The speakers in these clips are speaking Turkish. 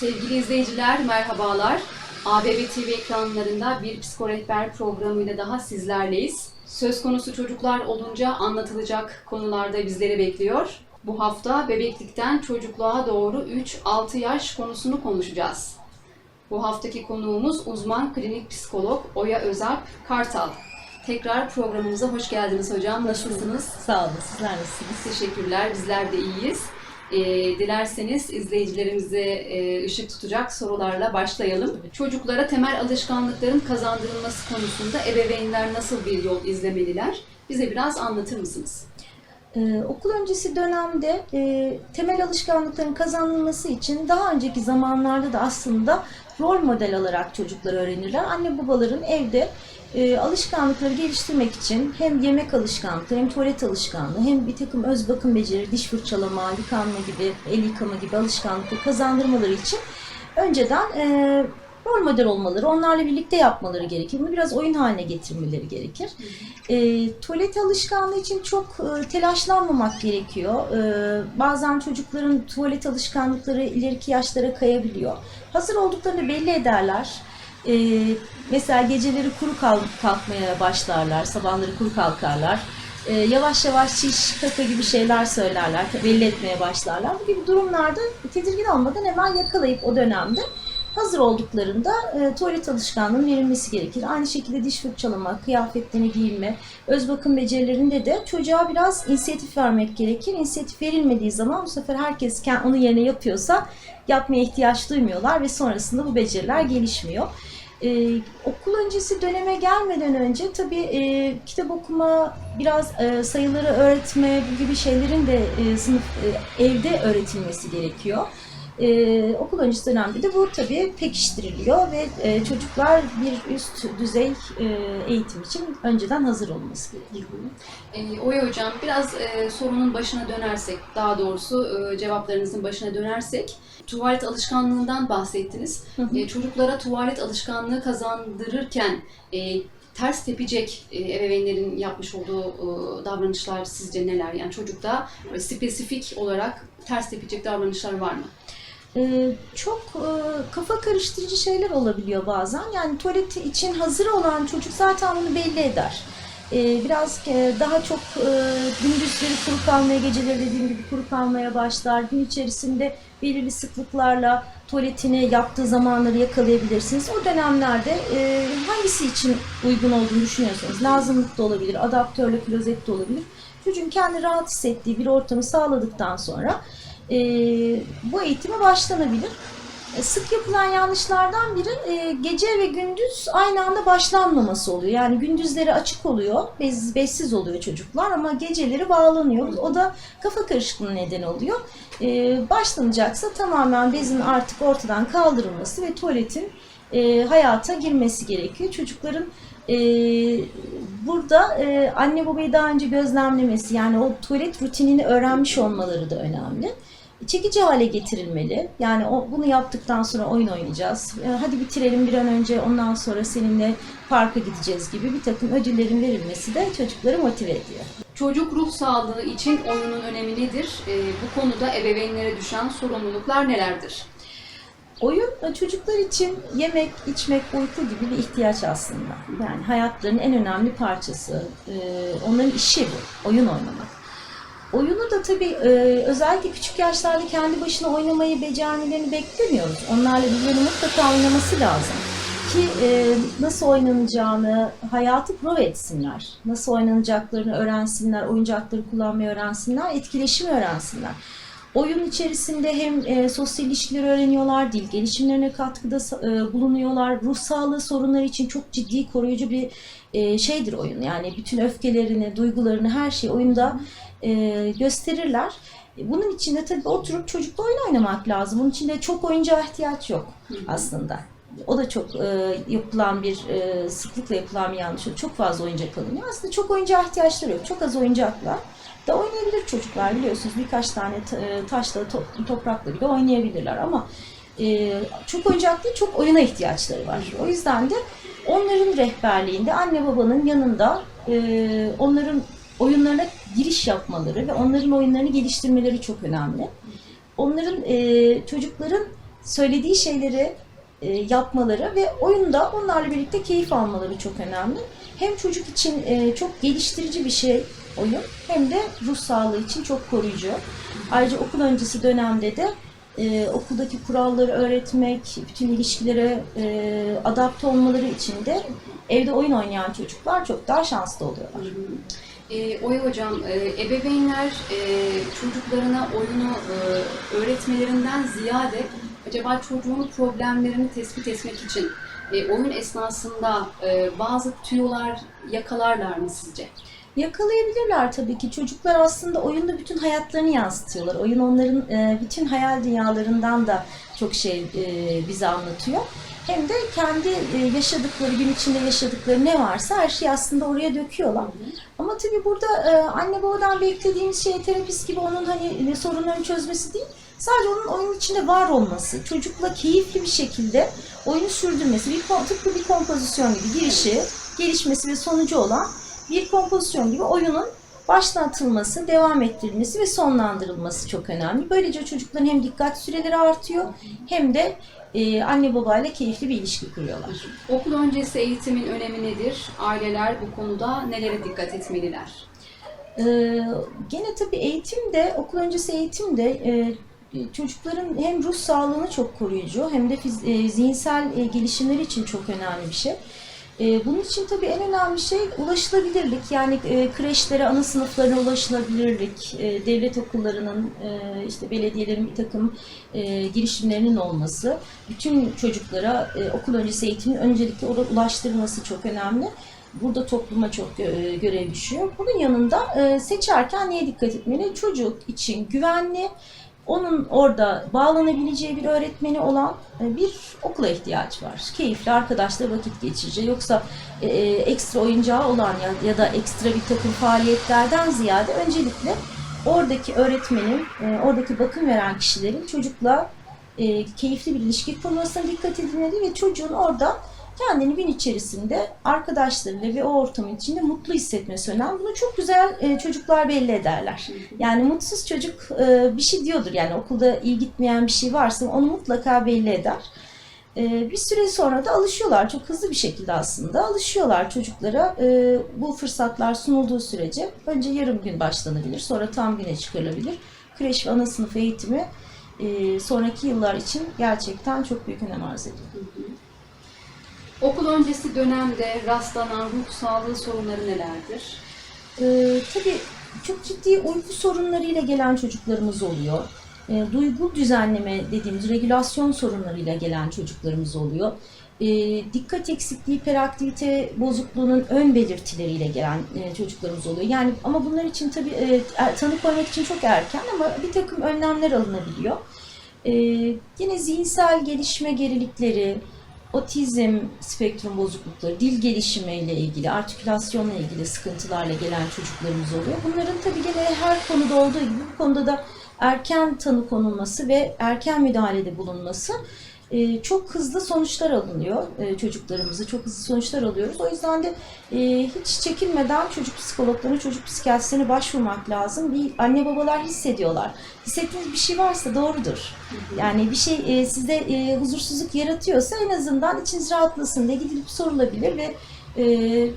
Sevgili izleyiciler merhabalar. ABB TV ekranlarında bir psikorehber programıyla daha sizlerleyiz. Söz konusu çocuklar olunca anlatılacak konularda bizleri bekliyor. Bu hafta bebeklikten çocukluğa doğru 3-6 yaş konusunu konuşacağız. Bu haftaki konuğumuz uzman klinik psikolog Oya Özalp Kartal. Tekrar programımıza hoş geldiniz hocam. Nasılsınız? Sağ olun. Sizler nasılsınız? Teşekkürler. Bizler de iyiyiz. Ee, dilerseniz izleyicilerimize e, ışık tutacak sorularla başlayalım. Çocuklara temel alışkanlıkların kazandırılması konusunda ebeveynler nasıl bir yol izlemeliler? Bize biraz anlatır mısınız? Ee, okul öncesi dönemde e, temel alışkanlıkların kazanılması için daha önceki zamanlarda da aslında rol model alarak çocuklar öğrenirler. Anne babaların evde e, alışkanlıkları geliştirmek için hem yemek alışkanlıkları hem tuvalet alışkanlığı hem bir takım öz bakım beceri, diş fırçalama, yıkanma gibi, el yıkama gibi alışkanlıkları kazandırmaları için önceden e, rol model olmaları, onlarla birlikte yapmaları gerekir. Bunu biraz oyun haline getirmeleri gerekir. E, tuvalet alışkanlığı için çok e, telaşlanmamak gerekiyor. E, bazen çocukların tuvalet alışkanlıkları ileriki yaşlara kayabiliyor. Hazır olduklarını belli ederler. E, mesela geceleri kuru kalk- kalkmaya başlarlar, sabahları kuru kalkarlar. E, yavaş yavaş çiş, kaka gibi şeyler söylerler, belli etmeye başlarlar. Bu gibi durumlarda tedirgin olmadan hemen yakalayıp o dönemde hazır olduklarında e, tuvalet alışkanlığının verilmesi gerekir. Aynı şekilde diş fırçalama, kıyafetlerini giyinme, öz bakım becerilerinde de çocuğa biraz inisiyatif vermek gerekir. İnisiyatif verilmediği zaman bu sefer herkes onun yerine yapıyorsa yapmaya ihtiyaç duymuyorlar ve sonrasında bu beceriler gelişmiyor. Ee, okul öncesi döneme gelmeden önce tabii e, kitap okuma, biraz e, sayıları öğretme gibi şeylerin de e, sınıf e, evde öğretilmesi gerekiyor. Ee, okul öncesi dönemde de bu tabii pekiştiriliyor ve e, çocuklar bir üst düzey e, eğitim için önceden hazır olması gerekiyor. Ee, Oya Hocam biraz e, sorunun başına dönersek, daha doğrusu e, cevaplarınızın başına dönersek, tuvalet alışkanlığından bahsettiniz. Hı hı. E, çocuklara tuvalet alışkanlığı kazandırırken e, ters tepecek e, ebeveynlerin yapmış olduğu e, davranışlar sizce neler? Yani çocukta spesifik olarak ters tepecek davranışlar var mı? Ee, çok e, kafa karıştırıcı şeyler olabiliyor bazen. Yani tuvalet için hazır olan çocuk zaten bunu belli eder. Ee, biraz e, daha çok e, gündüzleri kuru kalmaya, geceleri dediğim gibi kuru kalmaya başlar. Gün içerisinde belirli sıklıklarla tuvaletini yaptığı zamanları yakalayabilirsiniz. O dönemlerde hangisi için uygun olduğunu düşünüyorsanız, lazımlık da olabilir, adaptörle klozet de olabilir. Çocuğun kendi rahat hissettiği bir ortamı sağladıktan sonra e, bu eğitime başlanabilir. E, Sık yapılan yanlışlardan biri e, gece ve gündüz aynı anda başlanmaması oluyor. Yani gündüzleri açık oluyor, bez, bezsiz oluyor çocuklar ama geceleri bağlanıyor. O da kafa karışıklığına neden oluyor. E, başlanacaksa tamamen bezin artık ortadan kaldırılması ve tuvaletin e, hayata girmesi gerekiyor. Çocukların e, burada e, anne babayı daha önce gözlemlemesi yani o tuvalet rutinini öğrenmiş olmaları da önemli. Çekici hale getirilmeli. Yani o, bunu yaptıktan sonra oyun oynayacağız. E, hadi bitirelim bir an önce ondan sonra seninle parka gideceğiz gibi bir takım ödüllerin verilmesi de çocukları motive ediyor. Çocuk ruh sağlığı için oyunun önemi nedir? E, bu konuda ebeveynlere düşen sorumluluklar nelerdir? Oyun e, çocuklar için yemek, içmek, uyku gibi bir ihtiyaç aslında. Yani hayatlarının en önemli parçası. E, onların işi bu, oyun oynamak. Oyunu da tabii e, özellikle küçük yaşlarda kendi başına oynamayı becermelerini beklemiyoruz. Onlarla birilerinin mutlaka oynaması lazım. Ki e, nasıl oynanacağını, hayatı prova etsinler. Nasıl oynanacaklarını öğrensinler, oyuncakları kullanmayı öğrensinler, etkileşimi öğrensinler. Oyun içerisinde hem e, sosyal ilişkileri öğreniyorlar, dil gelişimlerine katkıda e, bulunuyorlar. Ruh sağlığı sorunları için çok ciddi koruyucu bir e, şeydir oyun. Yani bütün öfkelerini, duygularını, her şeyi oyunda e, gösterirler. E, Bunun için de tabii oturup çocukla oyun oynamak lazım. Bunun için de çok oyuncağa ihtiyaç yok aslında. O da çok e, yapılan bir, e, sıklıkla yapılan bir yanlış. Çok fazla oyuncak alınıyor. Aslında çok oyuncağa ihtiyaçları yok. Çok az oyuncakla da oynayabilir çocuklar biliyorsunuz. Birkaç tane ta- e, taşla, to- toprakla bile oynayabilirler ama e, çok oyuncak değil, çok oyuna ihtiyaçları var. O yüzden de onların rehberliğinde anne babanın yanında e, onların oyunlarına giriş yapmaları ve onların oyunlarını geliştirmeleri çok önemli. Onların e, çocukların söylediği şeyleri e, yapmaları ve oyunda onlarla birlikte keyif almaları çok önemli. Hem çocuk için e, çok geliştirici bir şey oyun hem de ruh sağlığı için çok koruyucu. Ayrıca okul öncesi dönemde de e, okuldaki kuralları öğretmek, bütün ilişkilere adapte olmaları için de evde oyun oynayan çocuklar çok daha şanslı oluyorlar. E, Oya Hocam, e, ebeveynler e, çocuklarına oyunu e, öğretmelerinden ziyade acaba çocuğun problemlerini tespit etmek için e, oyun esnasında e, bazı tüyolar yakalarlar mı sizce? Yakalayabilirler tabii ki. Çocuklar aslında oyunda bütün hayatlarını yansıtıyorlar. Oyun onların e, bütün hayal dünyalarından da çok şey e, bize anlatıyor. Hem de kendi e, yaşadıkları, gün içinde yaşadıkları ne varsa her şeyi aslında oraya döküyorlar. Ama tabii burada e, anne babadan beklediğimiz şey terapist gibi onun hani e, sorunlarını çözmesi değil. Sadece onun oyunun içinde var olması, çocukla keyifli bir şekilde oyunu sürdürmesi, bir, tıpkı bir kompozisyon gibi girişi, gelişmesi ve sonucu olan bir kompozisyon gibi oyunun başlatılması, devam ettirilmesi ve sonlandırılması çok önemli. Böylece çocukların hem dikkat süreleri artıyor hem de e, anne babayla keyifli bir ilişki kuruyorlar. Okul öncesi eğitimin önemi nedir? Aileler bu konuda nelere dikkat etmeliler? Ee, gene tabii eğitim de, okul öncesi eğitim de e, çocukların hem ruh sağlığını çok koruyucu hem de fiz- e, zihinsel e, gelişimleri için çok önemli bir şey. E, bunun için tabii en önemli şey ulaşılabilirlik. Yani e, kreşlere, ana sınıflarına ulaşılabilirlik, e, devlet okullarının, e, işte belediyelerin bir takım girişimlerinin olması, bütün çocuklara okul öncesi eğitimin öncelikle ulaştırılması çok önemli. Burada topluma çok gö- görev düşüyor. Bunun yanında seçerken neye dikkat etmeli? Çocuk için güvenli, onun orada bağlanabileceği bir öğretmeni olan e, bir okula ihtiyaç var. Keyifli arkadaşla vakit geçireceği. Yoksa e, e, ekstra oyuncağı olan ya, ya da ekstra bir takım faaliyetlerden ziyade öncelikle oradaki öğretmenin, e, oradaki bakım veren kişilerin çocukla e, keyifli bir ilişki kurmasına dikkat edilmeli ve çocuğun orada kendini gün içerisinde arkadaşlarıyla ve o ortamın içinde mutlu hissetmesi önemli. Bunu çok güzel e, çocuklar belli ederler. Yani mutsuz çocuk e, bir şey diyordur yani okulda iyi gitmeyen bir şey varsa onu mutlaka belli eder. E, bir süre sonra da alışıyorlar çok hızlı bir şekilde aslında alışıyorlar çocuklara e, bu fırsatlar sunulduğu sürece önce yarım gün başlanabilir sonra tam güne çıkarılabilir. Kreş ve ana sınıf eğitimi e, sonraki yıllar için gerçekten çok büyük önem arz ediyor. Okul öncesi dönemde rastlanan ruh sağlığı sorunları nelerdir? Ee, tabii çok ciddi uyku sorunlarıyla gelen çocuklarımız oluyor. Ee, duygu düzenleme dediğimiz regülasyon sorunlarıyla gelen çocuklarımız oluyor. Ee, dikkat eksikliği, hiperaktivite bozukluğunun ön belirtileriyle gelen e, çocuklarımız oluyor. Yani ama bunlar için tabii e, er- tanı koymak için çok erken ama bir takım önlemler alınabiliyor. Ee, yine zihinsel gelişme gerilikleri, otizm spektrum bozuklukları, dil gelişimiyle ilgili, artikülasyonla ilgili sıkıntılarla gelen çocuklarımız oluyor. Bunların tabii gene her konuda olduğu gibi bu konuda da erken tanı konulması ve erken müdahalede bulunması e, çok hızlı sonuçlar alınıyor e, çocuklarımızı, çok hızlı sonuçlar alıyoruz. O yüzden de e, hiç çekinmeden çocuk psikologlarına, çocuk psikiyatrisine başvurmak lazım. Bir anne babalar hissediyorlar. Hissettiğiniz bir şey varsa doğrudur. Yani bir şey e, sizde e, huzursuzluk yaratıyorsa en azından içiniz rahatlasın diye gidilip sorulabilir ve e,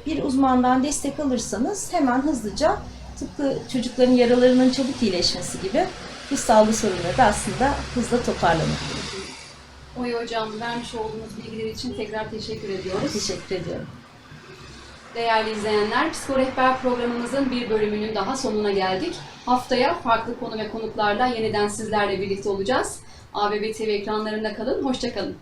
bir uzmandan destek alırsanız hemen hızlıca tıpkı çocukların yaralarının çabuk iyileşmesi gibi bu sağlığı sorunları da aslında hızla toparlanabilir. Oya Hocam vermiş olduğunuz bilgiler için tekrar teşekkür ediyoruz. Teşekkür ediyorum. Değerli izleyenler, Psikorehber programımızın bir bölümünün daha sonuna geldik. Haftaya farklı konu ve konuklarla yeniden sizlerle birlikte olacağız. ABB TV ekranlarında kalın, hoşçakalın.